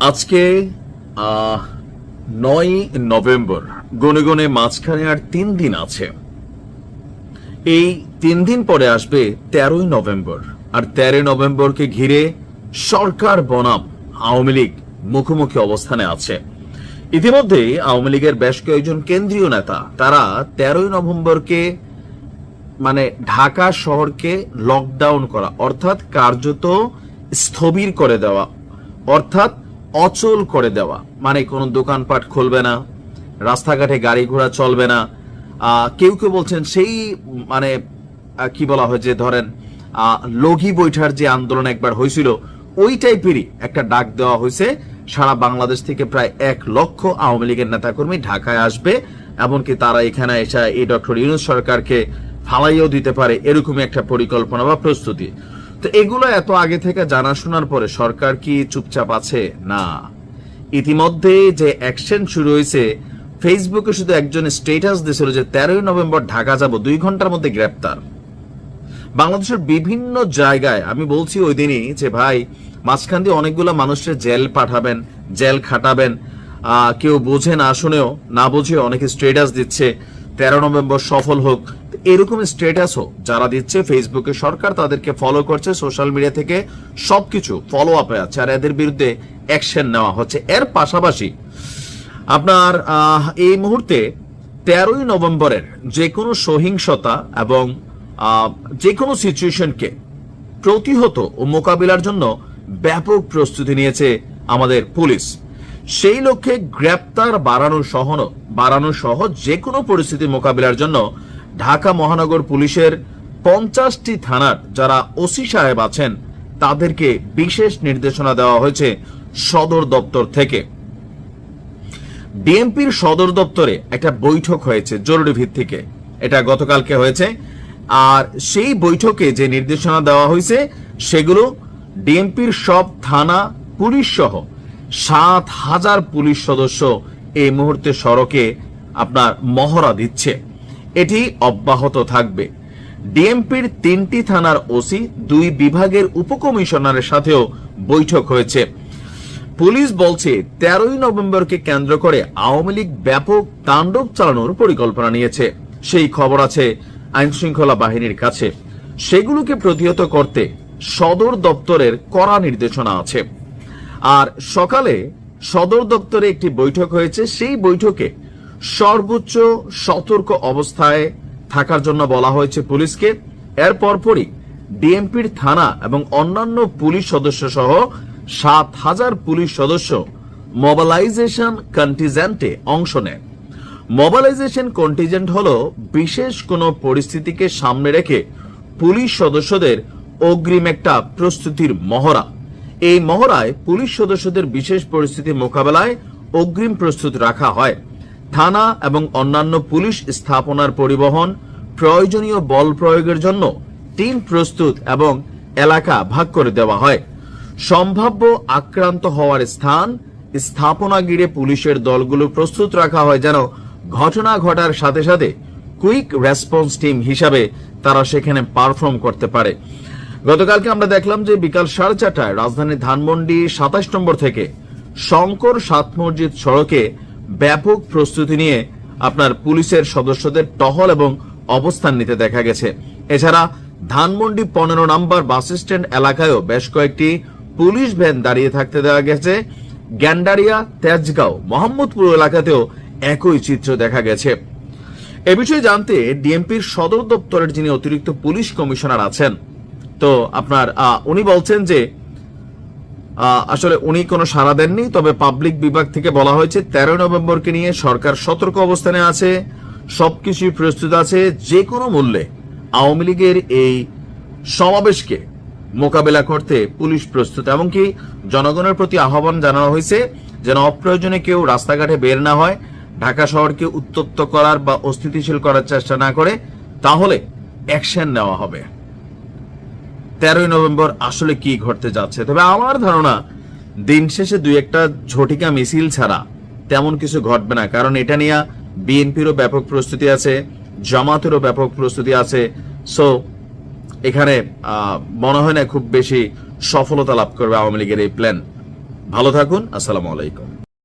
আজকে নয় নভেম্বর, গনে গনে মাঝখানে আর তিন দিন আছে। এই তিন দিন পরে আসবে তেরোই নভেম্বর, আর তেরোই নভেম্বরকে ঘিরে সরকার বনাম আওয়ামী লীগ মুখোমুখি অবস্থানে আছে। ইতিমধ্যে আওয়ামী লীগের বেশ কয়েকজন কেন্দ্রীয় নেতা, তারা তেরোই নভেম্বরকে মানে ঢাকা শহরকে লকডাউন করা, অর্থাৎ কার্যত স্থবির করে দেওয়া, অর্থাৎ অচল করে দেওয়া। মানে কোনো দোকানপাট খুলবে না, রাস্তাঘাটে গাড়ি ঘোড়া চলবে না। কেউ কেউ বলছেন সেই মানে কি বলা হয় যে ধরেন লগি বৈঠার যে আন্দোলন একবার হয়েছিল, ওই টাইপেরই একটা ডাক দেওয়া হয়েছে। সারা বাংলাদেশ থেকে প্রায় এক লক্ষ আওয়ামী লীগের নেতাকর্মী ঢাকায় আসবে, এমনকি তারা এখানে এসে এই ডক্টর ইউনুস সরকারকে ফালাইও দিতে পারে, এরকমই একটা পরিকল্পনা বা প্রস্তুতি। তো এগুলো এত আগে থেকে জানাশোনার পরে সরকার কি চুপচাপ আছে? না। ইতিমধ্যে যে অ্যাকশন শুরু হয়েছে ফেসবুকে শুধু একজন স্টেটাস দিয়েছিল যে তেরোই নভেম্বর ঢাকা যাব, দুই ঘণ্টার মধ্যে গ্রেপ্তার। বাংলাদেশের বিভিন্ন জায়গায়, আমি বলছি ওই দিনই যে ভাই, মাঝখান দিয়ে অনেকগুলো মানুষের জেল পাঠাবেন, জেল খাটাবেন কেউ বোঝে না, শুনেও, না বুঝে অনেকে স্টেটাস দিচ্ছে, তেরো নভেম্বর সফল হোক এরকম স্টেটাসও যারা দিচ্ছে ফেসবুকে সরকার তাদেরকে ফলো করছে সোশ্যাল মিডিয়া থেকে সবকিছু ফলো আপে আছে আর এদের বিরুদ্ধে অ্যাকশন নেওয়া হচ্ছে। এর পাশাপাশি আপনার এই মুহূর্তে তেরোই নভেম্বরের যে কোনো সহিংসতা এবং যে কোনো সিচুয়েশনকে প্রতিহত ও মোকাবিলার জন্য ব্যাপক প্রস্তুতি নিয়েছে আমাদের পুলিশ। সেই লক্ষ্যে গ্রেপ্তার বাড়ানো সহ বাড়ানো সহ যে কোনো পরিস্থিতি মোকাবিলার জন্য ঢাকা মহানগর পুলিশের পঞ্চাশটি থানার যারা ওসি সাহেব আছেন, তাদেরকে বিশেষ নির্দেশনা দেওয়া হয়েছে সদর দপ্তর থেকে। বিএনপির সদর দপ্তরে একটা বৈঠক হয়েছে জরুরি ভিত্তিকে। এটা গতকালকে হয়েছে। আর সেই বৈঠকে যে নির্দেশনা দেওয়া হয়েছে, সেগুলো ডিএমপির সব থানা, পুলিশ সহ সাত হাজার পুলিশ সদস্য এই মুহূর্তে সড়কে আপনার মহড়া দিচ্ছে। এটি অব্যাহত থাকবে। ডিএমপির তিনটি থানার ওসি, দুই বিভাগের উপকমিশনারের সাথেও বৈঠক হয়েছে। পুলিশ বলছে, তেরোই নভেম্বরকে কেন্দ্র করে আওয়ামী লীগ ব্যাপক তাণ্ডব চালানোর পরিকল্পনা নিয়েছে। সেই খবর আছে আইন শৃঙ্খলা বাহিনীর কাছে। সেগুলোকে প্রতিহত করতে সদর দপ্তরের কড়া নির্দেশনা আছে। আর সকালে সদর দপ্তরে একটি বৈঠক হয়েছে। সেই বৈঠকে সর্বোচ্চ সতর্ক অবস্থায় থাকার জন্য বলা হয়েছে পুলিশকে। এর পরপরই ডিএমপির থানা এবং অন্যান্য পুলিশ সদস্য সহ সাত হাজার পুলিশ সদস্য মোবালাইজেশন কন্টিজেন্টে অংশ নেয়। মোবালাইজেশন কন্টিজেন্ট হল বিশেষ কোনো পরিস্থিতিকে সামনে রেখে পুলিশ সদস্যদের অগ্রিম একটা প্রস্তুতির মহড়া। এই মহড়ায় পুলিশ সদস্যদের বিশেষ পরিস্থিতি মোকাবেলায় অগ্রিম প্রস্তুত রাখা হয়। থানা এবং অন্যান্য পুলিশ স্থাপনার পরিবহন, প্রয়োজনীয় বল প্রয়োগের জন্য টিম প্রস্তুত এবং এলাকা ভাগ করে দেওয়া হয়। সম্ভাব্য আক্রান্ত হওয়ার স্থান, স্থাপনা গিরে পুলিশের দলগুলো প্রস্তুত রাখা হয় যেন ঘটনা ঘটার সাথে সাথে কুইক রেসপন্স টিম হিসাবে তারা সেখানে পারফর্ম করতে পারে। গতকালকে আমরা দেখলাম যে বিকাল সাড়ে চারটায় রাজধানী ধানমন্ডি সাতাশ নম্বর থেকে শঙ্কর সাত মসজিদ সড়কে ব্যাপক প্রস্তুতি নিয়ে আপনার পুলিশের সদস্যদের টহল এবং অবস্থান নিতে দেখা গেছে। এছাড়া ধানমন্ডি পনেরো নম্বর বাস স্ট্যান্ড এলাকায়ও বেশ কয়েকটি পুলিশ ভ্যান দাঁড়িয়ে থাকতে দেওয়া গেছে। গ্যান্ডারিয়া, তেজগাঁও, মোহাম্মদপুর এলাকাতেও একই চিত্র দেখা গেছে। এ বিষয়ে জানতে ডিএমপির সদর দপ্তরের যিনি অতিরিক্ত পুলিশ কমিশনার আছেন, তো আপনার উনি বলছেন যে আসলে উনি কোনো সাড়া দেননি, তবে পাবলিক বিভাগ থেকে বলা হয়েছে তেরো নভেম্বরকে নিয়ে সরকার সতর্ক অবস্থানে আছে, সবকিছুই প্রস্তুত আছে, যে কোনো মূল্যে আওয়ামী লীগের এই সমাবেশকে মোকাবেলা করতে পুলিশ প্রস্তুত। এমনকি জনগণের প্রতি আহ্বান জানানো হয়েছে যেন অপ্রয়োজনে কেউ রাস্তাঘাটে বের না হয়, ঢাকা শহরকে উত্তপ্ত করার বা অস্থিতিশীল করার চেষ্টা না করে, তাহলে অ্যাকশন নেওয়া হবে। তেরোই নভেম্বর আসলে কি ঘটতে যাচ্ছে? তবে আমার ধারণা, দিন শেষে দুই একটা ঝটিকা মিছিল ছাড়া তেমন কিছু ঘটবে না। কারণ এটা নিয়ে বিএনপিরও ব্যাপক প্রস্তুতি আছে, জামাতেরও ব্যাপক প্রস্তুতি আছে। সো এখানে মনে হয় না খুব বেশি সফলতা লাভ করবে আওয়ামী লীগের এই প্ল্যান ভালো থাকুন, আসসালামু আলাইকুম।